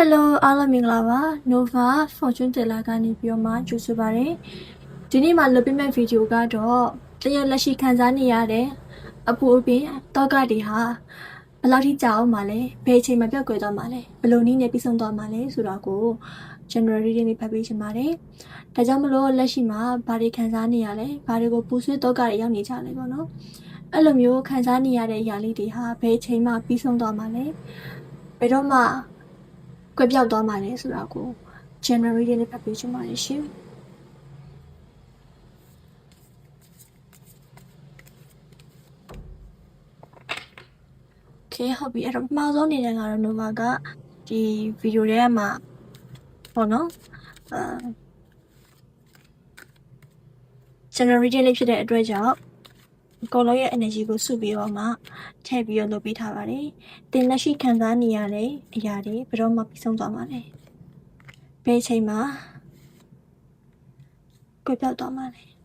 Hello အားလုံးမင်္ဂလာပါ Nova Fortune Teller ကနေပြီးတော့မှကြိုဆိုပါရစေဒီနေ့မှာလုပ်ပေးမယ့်ဗီဒီယိုကတော့တရလက်ရှိခံစားနေရတဲ့အပူအပင်တောကတွေဟာဘယ်လောက်ထိကြာအောင်မလဲဘယ်အချိန်မှာပြောက်ကွယ်သွားမှာလဲဘယ်လိုနည်းနဲ့ပြီးဆုံးသွားမှာလဲဆိုတော့ကို January လေးနဲ့ဖတ်ပေးချင်ပါတယ်ဒါကြောင့်မလို့လက်ရှိမှာဘာတွေခံစားနေရလဲဘာတွေကိုပူဆွေးတောကတွေရောက်နေကြလဲပေါ့နော်အဲ့လိုမျိုးခံစားနေရတဲ့အရာလေးတွေဟာဘယ်အချိန်မှပြီးဆုံးသွားမှာလဲဘယ်တော့မှ ကွက်ပြောက်သွားမှလည်းဆိုတာကို January လေးနဲ့ဖတ်ပေးချင်ပါတယ်ရှင်။ Okay ဟုတ်ပြီအဲ့တော့ပထမဆုံးအနေနဲ့ကတော့ Nova ကဒီဗီဒီယိုထဲမှာပေါ့နော်အာ January လေးဖြစ်တဲ့အတွက်ကြောင့်အကုန်လုံးရဲ့ energy ကိုစုပြီးတော့မှ ထည့်ပြီးတော့လုပ်ပေးထားပါတယ်။တင်လက်ရှိခံစားနေရတဲ့အရာတွေဘယ်တော့မှပြီးဆုံးသွားမှာလဲ။ဘယ်အချိန်မှာကွယ်ပြောက်သွားမှာလဲ။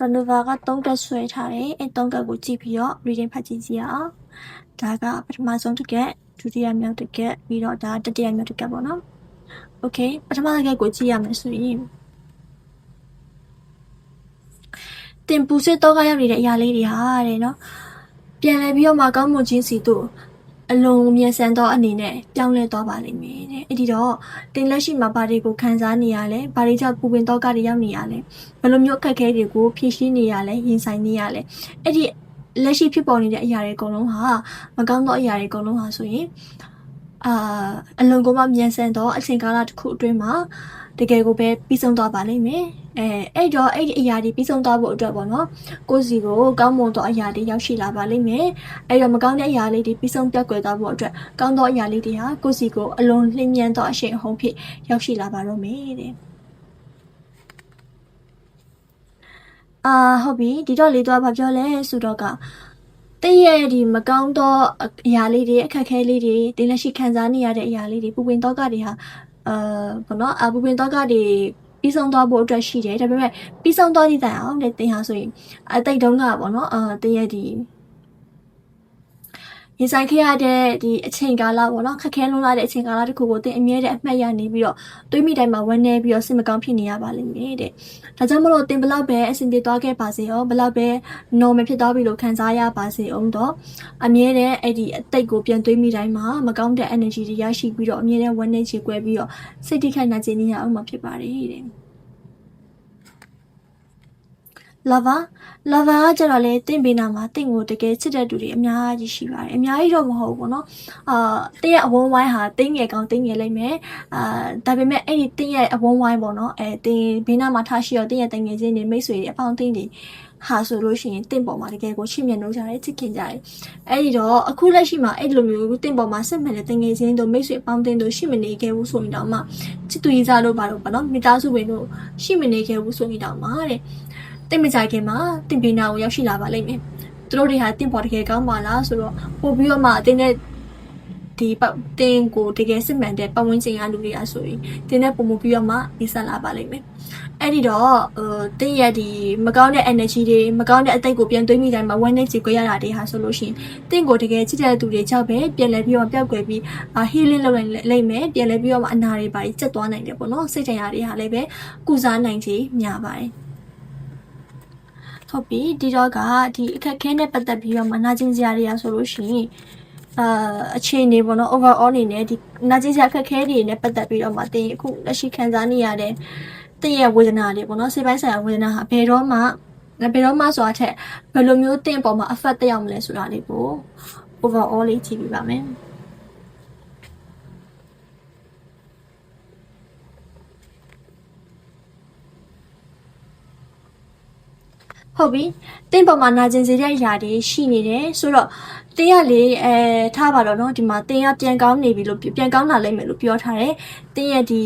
Renova က3ကတ်ဆွဲထားတယ်။အဲ3ကတ်ကိုကြည့်ပြီးတော့ reading ဖတ်ကြည့်ကြည့်ရအောင်။ဒါကပထမဆုံးတစ်ကက်ဒုတိယမြောက်တစ်ကက်ပြီးတော့ဒါတတိယမြောက်တစ်ကက်ပေါ့နော်။ Okay ပထမတစ်ကက်ကိုကြည့်ရမယ်ဆိုရင် တင်ပူစစ်တော့ကရောက်နေတဲ့အရာလေးတွေဟာတဲ့နော်ပြန်လဲပြီးတော့မှကောင်းမွန်ခြင်းစီတို့အလုံးမြင်ဆန်သောအနေနဲ့ပြောင်းလဲသွားပါလိမ့်မယ်တဲ့အဲ့ဒီတော့တင်လက်ရှိမှာဘာတွေကိုခံစားနေရလဲဘာတွေကြောင့်ပူပင်တော့ကတွေရောက်နေရလဲဘယ်လိုမျိုးအခက်အခဲတွေကိုဖြေရှင်းနေရလဲရင်ဆိုင်နေရလဲအဲ့ဒီလက်ရှိဖြစ်ပေါ်နေတဲ့အရာတွေအကုန်လုံးဟာမကောင်းသောအရာတွေအကုန်လုံးဟာဆိုရင်အာအလုံးကမှမြန်ဆန်သောအချိန်ကာလတစ်ခုအတွင်းမှာတကယ်ကိုပဲပြီးဆုံးသွားပါလိမ့်မယ် အဲအဲ့တော့အဲ့ဒီအရာတွေပြီးဆုံးသွားဖို့အတွက်ပေါ့နော်ကိုယ်စီကိုကောင်းမွန်သောအရာတွေရောက်ရှိလာပါလိမ့်မယ်အဲ့တော့မကောင်းတဲ့အရာလေးတွေပြီးဆုံးပြတ်ကွယ်သွားဖို့အတွက်ကောင်းသောအရာလေးတွေဟာကိုယ်စီကိုအလုံးလျင်မြန်သောအရှိန်အဟုန်ဖြင့်ရောက်ရှိလာပါတော့မယ်တဲ့အာဟုတ်ပြီဒီတော့လေးတော့ဘာပြောလဲဆိုတော့ကတည့်ရဲ့ဒီမကောင်းသောအရာလေးတွေအခက်အခဲလေးတွေတင်းလက်ရှိခံစားနေရတဲ့အရာလေးတွေပူပင်တော့ကတွေဟာအာဘောနော်အပူပင်တော့ကတွေ ပြီးဆုံးသွားဖို့အတွက်ရှိတယ်ဒါပေမဲ့ပြီးဆုံးသွားသည့်တိုင်အောင်တဲ့တင်ဟာဆိုရင်အတိတ်တုန်းကပေါ့နော်အာတည့်ရဲ့ဒီ ရင်ဆိုင်ခဲ့ရတဲ့ဒီအချိန်ကာလပေါ့နော်ခက်ခဲလွန်းလာတဲ့အချိန်ကာလတစ်ခုကိုတင်အမြဲတမ်းအမှတ်ရနေပြီးတော့တွေးမိတိုင်းမှာဝန်းနေပြီးတော့စိတ်မကောင်းဖြစ်နေရပါလိမ့်မယ်တဲ့ဒါကြောင့်မလို့တင်ဘလောက်ပဲအဆင်ပြေသွားခဲ့ပါစေရောဘလောက်ပဲ normal ဖြစ်သွားပြီလို့ခံစားရပါစေအောင်တော့အမြဲတမ်းအဲ့ဒီအတိတ်ကိုပြန်တွေးမိတိုင်းမှာမကောင်းတဲ့ energy တွေရရှိပြီးတော့အမြဲတမ်းဝန်းနေချေကွဲပြီးတော့စိတ်တိခိုက်နာကျင်နေရအောင်မှာဖြစ်ပါတယ်တဲ့ lava lava ကကျတော့လေတင့်ပေးနာမှာတင့်ကိုတကယ်ချစ်တဲ့သူတွေအများကြီးရှိပါတယ်အများကြီးတော့မဟုတ်ဘူးပေါ့နော်အာတင့်ရဲ့အဝန်းဝိုင်းဟာတင်းငယ်ကောင်းတင်းငယ်လိမ့်မယ်အာဒါပေမဲ့အဲ့ဒီတင့်ရဲ့အဝန်းဝိုင်းပေါ့နော်အဲတင်းဘေးနားမှာထားရှိတော့တင့်ရဲ့တငယ်ချင်းတွေမိတ်ဆွေတွေအပေါင်းအသင်းတွေဟာဆိုလို့ရှိရင်တင့်ပေါ်မှာတကယ်ကိုချစ်မြတ်လို့ကြတယ်ချစ်ခင်ကြတယ်အဲ့ဒီတော့အခုလက်ရှိမှာအဲ့လိုမျိုးတင့်ပေါ်မှာစစ်မှန်တဲ့တငယ်ချင်းတို့မိတ်ဆွေအပေါင်းအသင်းတို့ရှိမနေခဲ့ဘူးဆိုရင်တော့မှချစ်သူရေးစားလို့ပါတော့ဗောနော်မိသားစုဝင်တို့ရှိမနေခဲ့ဘူးဆိုရင်တော့မှတဲ့ တင့်မကြိုက်ခင်မှာတင့်ဘေးနာကိုရောက်ရှိလာပါလိမ့်မယ်သူတို့တွေဟာတင့်ပေါ်တကယ်ကောင်းပါလားဆိုတော့ပို့ပြီးတော့မှအတင်းနဲ့ဒီပတ်တင်းကိုတကယ်စစ်မှန်တဲ့ပတ်ဝန်းကျင်ကလူတွေကဆိုရင်တင်းနဲ့ပုံမှုပြီးတော့မှဒီဆက်လာပါလိမ့်မယ်အဲ့ဒီတော့ဟိုတင်းရဲ့ဒီမကောင်းတဲ့ energy တွေမကောင်းတဲ့အတိတ်ကိုပြန်တွေးမိတိုင်းမှာဝမ်းနဲ့ကြေကွဲရတာတွေဟာဆိုလို့ရှိရင်တင်းကိုတကယ်ချစ်တဲ့သူတွေကြောင့်ပဲပြန်လဲပြီးတော့ပျောက်ကွယ်ပြီးအာ healing လုပ်နိုင်လိမ့်မယ်ပြန်လဲပြီးတော့မှအနာတွေပါကြီးကျက်သွားနိုင်တယ်ပေါ့နော်စိတ်တရားတွေဟာလည်းပဲကုစားနိုင်ခြေများပါတယ် ဟုတ်ပြီဒီတော့ကဒီအခက်ခဲနဲ့ပတ်သက်ပြီးတော့မနာကျင်စရာတွေကဆိုလို့ရှိရင်အာအခြေအနေပေါ့နော် overall အနေနဲ့ဒီနာကျင်စရာအခက်ခဲတွေနဲ့ပတ်သက်ပြီးတော့မှတင်အခုလက်ရှိခံစားနေရတဲ့တင့်ရဲ့ဝေဒနာတွေပေါ့နော်စိတ်ပိုင်းဆိုင်ရာဝေဒနာဟာဘယ်တော့မှဘယ်တော့မှဆိုတာထက်ဘယ်လိုမျိုးတင့်ပေါ်မှာ effect တက်ရောက်မလဲဆိုတာလေးကို overall လေးကြည့်ပြပါမယ် ဟုတ်ပြီတင်းပေါ်မှာနာကျင်စေတဲ့အရာတွေရှိနေတယ်ဆိုတော့တင်းကလေအဲထားပါတော့เนาะဒီမှာတင်းကပြန်ကောင်းနေပြီလို့ပြန်ကောင်းလာလိမ့်မယ်လို့ပြောထားတယ်တင်းရဲ့ဒီ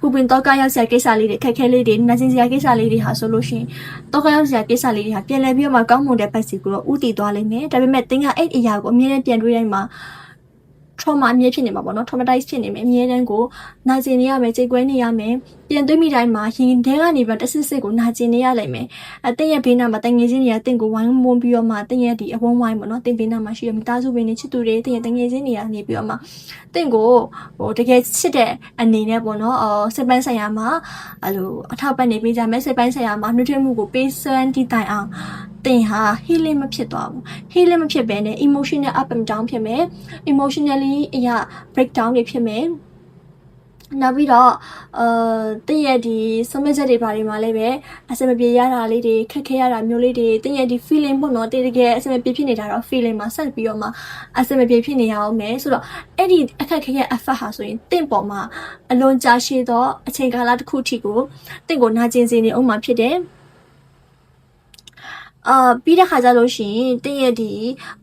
ပူပင်တော့ကရောက်စရာကိစ္စလေးတွေခက်ခဲလေးတွေနာကျင်စရာကိစ္စလေးတွေဟာဆိုလို့ရှိရင်တော့ကရောက်စရာကိစ္စလေးတွေဟာပြန်လဲပြီးတော့မှကောင်းမွန်တဲ့ဘက်စီကိုတော့ဥတည်သွားလိမ့်မယ်ဒါပေမဲ့တင်းကအဲ့အရာကိုအမြဲတမ်းပြန်တွေးတိုင်းမှာ trauma အမြဲဖြစ်နေမှာပေါ့နော် traumatize ဖြစ်နေမယ်အမြဲတမ်းကိုနာကျင်နေရမယ်ကြေကွဲနေရမယ်ပြန်သွေးမိတိုင်းမှာရင်ထဲကနေပြီးတဆစ်စစ်ကိုနာကျင်နေရလိမ့်မယ်အတင်းရဲ့ဘေးနားမှာတငယ်ချင်းတွေကတင့်ကိုဝိုင်းဝန်းပြီးတော့မှတင်းရဲ့ဒီအဝန်းဝိုင်းပေါ့နော်တင်းဘေးနားမှာရှိရမိသားစုဝင်တွေချစ်သူတွေတင်းရဲ့တငယ်ချင်းတွေကနေပြီးတော့မှတင့်ကိုဟိုတကယ်ချစ်တဲ့အနေနဲ့ပေါ့နော်အော်စစ်ပန်းဆိုင်ရာမှာအဲ့လိုအထောက်ပံ့နေပေးကြမယ်စစ်ပန်းဆိုင်ရာမှာနှွေးထွေးမှုကိုပေးစွမ်းတည်တိုင်အောင် တင်ဟာ healing မဖြစ်သွားဘူး healing မဖြစ်ဘဲနဲ့ emotional up and down ဖြစ်မယ် emotionally အရာ breakdown တွေဖြစ်မယ်နောက်ပြီးတော့အာတည့်ရဲ့ဒီစမချက်တွေဘာတွေမှာလည်းပဲအစမပြေရတာလေးတွေခက်ခဲရတာမျိုးလေးတွေတည့်ရဲ့ဒီ feeling ပေါ့နော်တည့်တကယ်အစမပြေဖြစ်နေတာတော့ feeling မှာဆက်ပြီးတော့မှအစမပြေဖြစ်နေရအောင်မယ်ဆိုတော့အဲ့ဒီအခက်ခဲရဲ့ effect ဟာဆိုရင်တင့်ပေါ်မှာအလွန်ကြာရှည်သောအချိန်ကာလတစ်ခုထိကိုတင့်ကိုနာကျင်စေနေအောင်မှာဖြစ်တယ် အာပြီးတဲ့ခါကျလို့ရှိရင်တင်းရဲ့ဒီ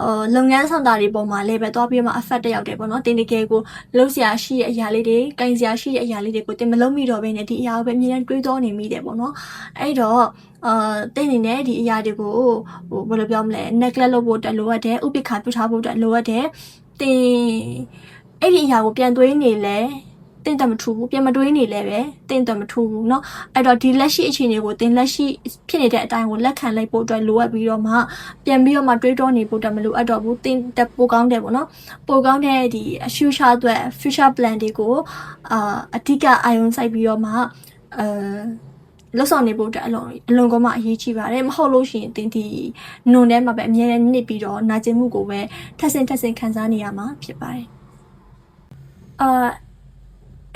အာလုပ်ငန်းဆောင်တာတွေပုံမှာလည်းပဲသွားပြီးမှ affect တက်ရောက်တယ်ပေါ့နော်တင်းတကယ်ကိုလုံးစရာရှိတဲ့အရာလေးတွေကင်စရာရှိတဲ့အရာလေးတွေကိုတင်းမလုံးမိတော့ဘဲနဲ့ဒီအရာကိုပဲအမြဲတမ်းတွေးတောနေမိတယ်ပေါ့နော်အဲ့တော့အာတင်းနေနဲ့ဒီအရာတွေကိုဟိုဘယ်လိုပြောမလဲ neglect လုပ်ဖို့အတွက်လိုအပ်တယ်ဥပိ္ပခာပြုထားဖို့အတွက်လိုအပ်တယ်တင်းအဲ့ဒီအရာကိုပြန်တွေးနေလဲ တင့်တမထူဘူးပြန်မတွေးနေလဲပဲတင့်တမထူဘူးเนาะအဲ့တော့ဒီလက်ရှိအခြေအနေကိုတင်လက်ရှိဖြစ်နေတဲ့အတိုင်းကိုလက်ခံလိုက်ဖို့အတွက်လိုအပ်ပြီးတော့မှပြန်ပြီးတော့မှတွေးတောနေဖို့အတွက်မလိုအပ်တော့ဘူးတင်တက်ပိုကောင်းတယ်ပေါ့နော်ပိုကောင်းတဲ့ဒီ future အတွက် future plan တွေကိုအာအဓိကအာရုံစိုက်ပြီးတော့မှအဲလောက်ဆောင်နေဖို့အတွက်အလုံးအလုံးကမှအရေးကြီးပါတယ်မဟုတ်လို့ရှိရင်တင်ဒီနုံထဲမှာပဲအမြဲတမ်းနစ်ပြီးတော့နာကျင်မှုကိုပဲထပ်ဆင့်ထပ်ဆင့်ခံစားနေရမှာဖြစ်ပါတယ်အာ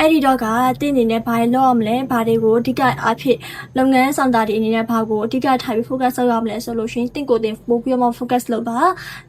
အဲ့ဒီတော့ကတင့်အနေနဲ့ဘာလို့ရမလဲဘာတွေကိုအဓိကအားဖြင့်လုပ်ငန်းဆောင်တာတွေအနေနဲ့ဘာကိုအဓိကထားပြီး focus လုပ်ရမလဲဆိုလို့ရှိရင်တင့်ကိုတင်ပို့ပြီးတော့ focus လုပ်ပါ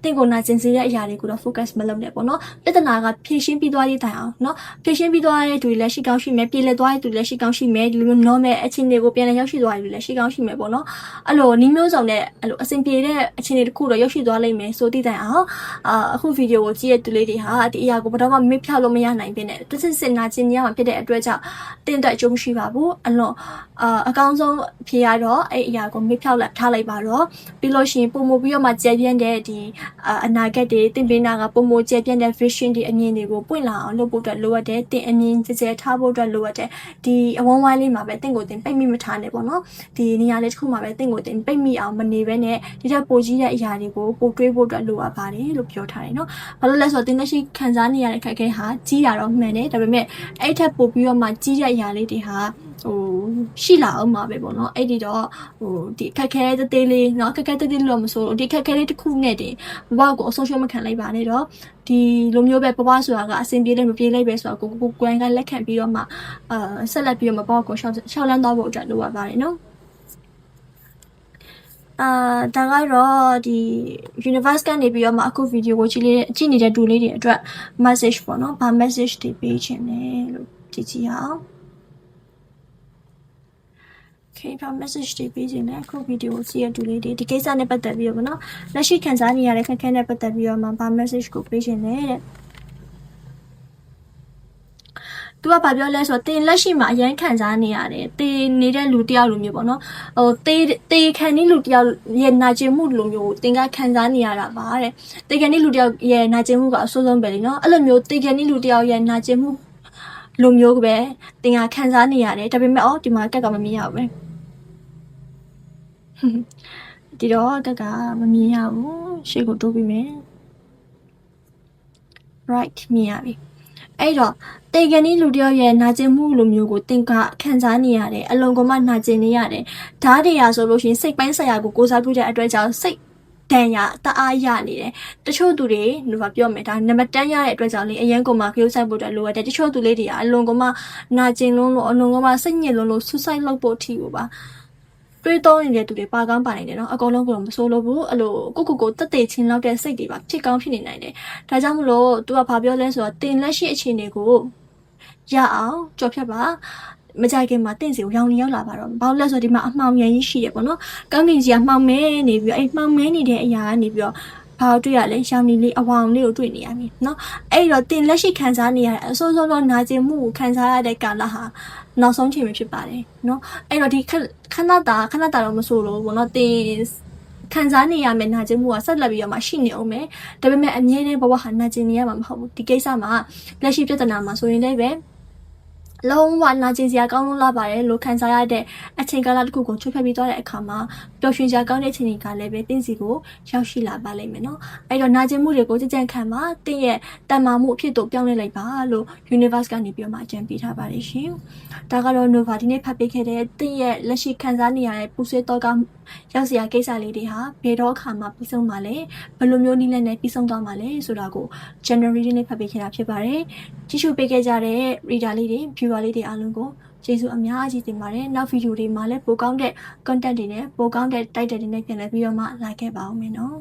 တင့်ကိုနာကျင်စေတဲ့အရာတွေကိုတော့ focus မလုပ်နဲ့ပေါ့နော်ပြဿနာကဖြေရှင်းပြီးသွားတဲ့တိုင်အောင်နော်ဖြေရှင်းပြီးသွားတဲ့သူတွေလည်းရှိကောင်းရှိမယ်ပြည်လည်သွားတဲ့သူတွေလည်းရှိကောင်းရှိမယ်ဒီလိုမျိုး normal အခြေအနေကိုပြန်လည်ရောက်ရှိသွားတဲ့သူတွေလည်းရှိကောင်းရှိမယ်ပေါ့နော်အဲ့လိုနီးမျိုးစုံနဲ့အဲ့လိုအဆင်ပြေတဲ့အခြေအနေတစ်ခုတော့ရောက်ရှိသွားလိမ့်မယ်ဆိုသည့်တိုင်အောင်အာအခုဗီဒီယိုကိုကြည့်တဲ့သူလေးတွေဟာဒီအရာကိုဘယ်တော့မှမေ့ဖြောက်လို့မရနိုင်ဖြစ်နေတစ်စစ်စစ်နာကျင်နေရမှာဖြစ်တဲ့အတွက်ကြောင့်တင်းအတွက်အကျိုးမရှိပါဘူးအလွန်အာအကောင်းဆုံးဖြေရတော့အဲ့အရာကိုမေ့ဖြောက်လိုက်ထားလိုက်ပါတော့ပြီးလို့ရှိရင်ပုံမပြီးတော့မှကြဲပြန့်တဲ့ဒီအာအနာဂတ်တွေတင်ပေးနာကပုံမကြဲပြန့်တဲ့ vision တွေအမြင်တွေကိုပွင့်လာအောင်လုပ်ဖို့အတွက်လိုအပ်တယ်တင်အမြင်ကြဲကြဲထားဖို့အတွက်လိုအပ်တယ်ဒီအဝန်းဝိုင်းလေးမှာပဲတင့်ကိုတင်ပိတ်မိမထားနဲ့ပေါ့နော်ဒီနေရာလေးတစ်ခုမှာပဲတင့်ကိုတင်ပိတ်မိအောင်မနေဘဲနဲ့ဒီထက်ပိုကြီးတဲ့အရာတွေကိုပိုတွေးဖို့အတွက်လိုအပ်ပါတယ်လို့ပြောထားတယ်နော်ဘာလို့လဲဆိုတော့တင်လက်ရှိခံစားနေရတဲ့ခက်ခဲဟာကြီးတာတော့မှန်တယ်ဒါပေမဲ့အဲ့ထက်ပိုပြီးတော့မှကြီးတဲ့အရာလေးတွေဟာဟိုရှိလာအောင်မှာပဲပေါ့နော်အဲ့ဒီတော့ဟိုဒီခက်ခဲသေးသေးလေးเนาะခက်ခဲသေးသေးလို့မဆိုဒီခက်ခဲလေးတစ်ခုနဲ့တင်ဘဝကိုအဆုံးရှုံးမခံလိုက်ပါနဲ့တော့ဒီလိုမျိုးပဲဘဝဆိုတာကအဆင်ပြေလိုက်မပြေလိုက်ပဲဆိုတာကိုကိုကိုယ်ကလက်ခံပြီးတော့မှအာဆက်လက်ပြီးတော့မပေါ့ကိုရှောက်ရှောက်လန်းသွားဖို့အတွက်လိုအပ်ပါတယ်နော် အာဒါကတော့ဒီ universe ကနေပြီးတော့မှအခု video ကိုကြည့်လေးကြည့်နေတဲ့တူလေးတွေအတွက် message ပေါ့နော်။ဘာ message တွေပေးချင်လဲလို့ကြည့်ကြည့်အောင်။ Okay ဘာ message တွေပေးချင်လဲအခု video ကိုကြည့်ရတူလေးတွေဒီကိစ္စနဲ့ပတ်သက်ပြီးတော့ပေါ့နော်။လက်ရှိခံစားနေရတဲ့ခက်ခဲနဲ့ပတ်သက်ပြီးတော့မှဘာ message ကိုပေးချင်လဲတဲ့။ तू ကဘာပြောလဲဆိုတော့တင်လက်ရှိမှာအရန်ခံစားနေရတယ်တင်နေတဲ့လူတယောက်လိုမျိုးပေါ့နော်ဟိုတေးတေးခံနေလူတယောက်ရဲ့နာကျင်မှုလိုမျိုးတင်ကခံစားနေရတာပါတဲ့တေးခံနေလူတယောက်ရဲ့နာကျင်မှုကအဆိုးဆုံးပဲလीနော်အဲ့လိုမျိုးတေးခံနေလူတယောက်ရဲ့နာကျင်မှုလိုမျိုးပဲတင်ကခံစားနေရတယ်ဒါပေမဲ့အော်ဒီမှာကက်ကမမြင်ရဘူးပဲဒီတော့ကက်ကမမြင်ရဘူးရှေ့ကိုတိုးပြီးမယ် right မြင်ရပြီ အဲ့တော့တေကန်ဒီလူတယောက်ရဲ့နာကျင်မှုလိုမျိုးကိုတင်ကခံစားနေရတယ်အလုံးကမှနာကျင်နေရတယ်ဓာတ်တွေရဆိုလို့ရှိရင်စိတ်ပိုင်းဆိုင်ရာကိုကိုစားပြုတဲ့အတွက်ကြောင့်စိတ်တန်ရတအားရနေတယ်တချို့သူတွေလူကပြောမယ်ဒါနံပါတ်တန်းရတဲ့အတွက်ကြောင့်လေအရန်ကုန်မှာခရုဆိုင်ဖို့အတွက်လိုရတယ်တချို့သူလေးတွေကအလုံးကမှနာကျင်လုံးလို့အလုံးကမှစိတ်ညစ်လုံးလို့ဆူဆိုက်လုပ်ဖို့ထီကိုပါ တွေးသုံးနေတဲ့သူတွေပါကောင်းပါနိုင်တယ်နော်အကုန်လုံးကတော့မဆိုးလို့ဘူးအဲ့လိုကိုကိုကိုတက်တေချင်းလောက်တဲ့စိတ်တွေပါဖြစ်ကောင်းဖြစ်နေနိုင်တယ်ဒါကြောင့်မလို့ तू ကဘာပြောလဲဆိုတော့တင်လက်ရှိအခြေအနေကိုရအောင်ကြော်ဖြတ်ပါမကြိုက်ခင်မှာတင့်စီကိုရောင်နေရောက်လာပါတော့ဘာလို့လဲဆိုတော့ဒီမှာအမှောင်ရန်ကြီးရှိတယ်ပေါ့နော်ကောင်းကင်ကြီးကမှောင်မဲနေပြီးတော့အဲ့မှောင်မဲနေတဲ့အရာကနေပြီးတော့ ဘာလို့တွေ့ရလဲရှောင်းနီလေးအဝေါင်လေးကိုတွေ့နေရပြီနော်အဲ့တော့တင်လက်ရှိခံစားနေရတဲ့အဆိုးဆုံးသောနာကျင်မှုကိုခံစားရတဲ့ကာလဟာနောက်ဆုံးချိန်ပဲဖြစ်ပါတယ်နော်အဲ့တော့ဒီခဏတာခဏတာတော့မဆိုလို့ဘောနော်တင်ခံစားနေရမယ်နာကျင်မှုကဆက်လက်ပြီးတော့မှရှိနေအောင်မယ်ဒါပေမဲ့အမြဲတမ်းဘဝဟာနာကျင်နေရမှာမဟုတ်ဘူးဒီကိစ္စမှာလက်ရှိပြဿနာမှာဆိုရင်လည်းပဲ လုံးဝနာကျင်စရာကောင်းလို့လာပါတယ်လို့ခံစားရတဲ့အချိန်ကာလတစ်ခုကိုချွတ်ဖက်ပြီးသွားတဲ့အခါမှာပျော်ရွှင်စရာကောင်းတဲ့အချိန်တွေကလည်းပဲတင်းစီကိုရောက်ရှိလာပါလိမ့်မယ်နော်အဲ့တော့နာကျင်မှုတွေကိုကြကြံခံပါတင်းရဲ့တန်မာမှုအဖြစ်တို့ပြောင်းလဲလိုက်ပါလို့ universe ကနေပြီးတော့မှအကြံပေးထားပါတယ်ရှင်ဒါကတော့ Nova ဒီနေ့ဖတ်ပေးခဲ့တဲ့တင်းရဲ့လက်ရှိခံစားနေရတဲ့ပူဆွေးတော့ကရောက်စရာကိစ္စလေးတွေဟာဘယ်တော့အခါမှပြီးဆုံးမှာလဲဘယ်လိုမျိုးနည်းလမ်းနဲ့ပြီးဆုံးသွားမှာလဲဆိုတာကို January နေ့ဖတ်ပေးခဲ့တာဖြစ်ပါတယ်ကြည့်ရှုပေးခဲ့ကြတဲ့ reader လေးတွေ viewer လေးတွေအားလုံးကိုကျေးဇူးအများကြီးတင်ပါတယ်နောက်ဗီဒီယိုတွေမှာလည်းပိုကောင်းတဲ့ content တွေနဲ့ပိုကောင်းတဲ့ title တွေနဲ့ပြန်လည်ပြီးတော့မှလာခဲ့ပါဦးမယ်နော်